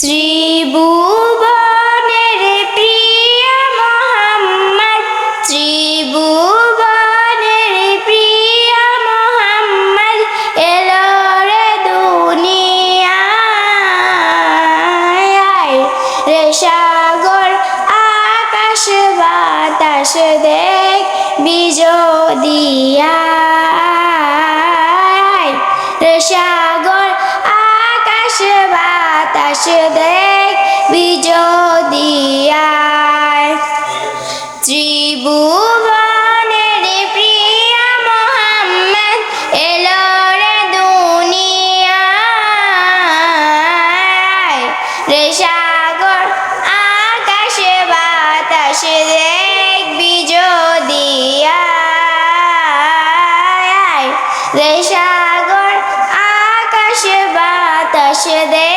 ত্রিভুবনের প্রিয় মোহাম্মদ ত্রিভুবনের প্রিয় মোহাম্মদ, এলো রে দুনিয়ায়। রে সাগর, আকাশ, বাতাস দেখ, বিজদিয়ায়। রে সাগর আকাশ দেখ বিজদিয়ার। ত্রিভুবনের প্রিয়া মোহাম্মদ এলো রে দুনিয়ায়। রে সাগর, আকাশে, বাতাসে দেখ বিজদিয়ায়। রে সাগর, আকাশে, বাতাসে দেখ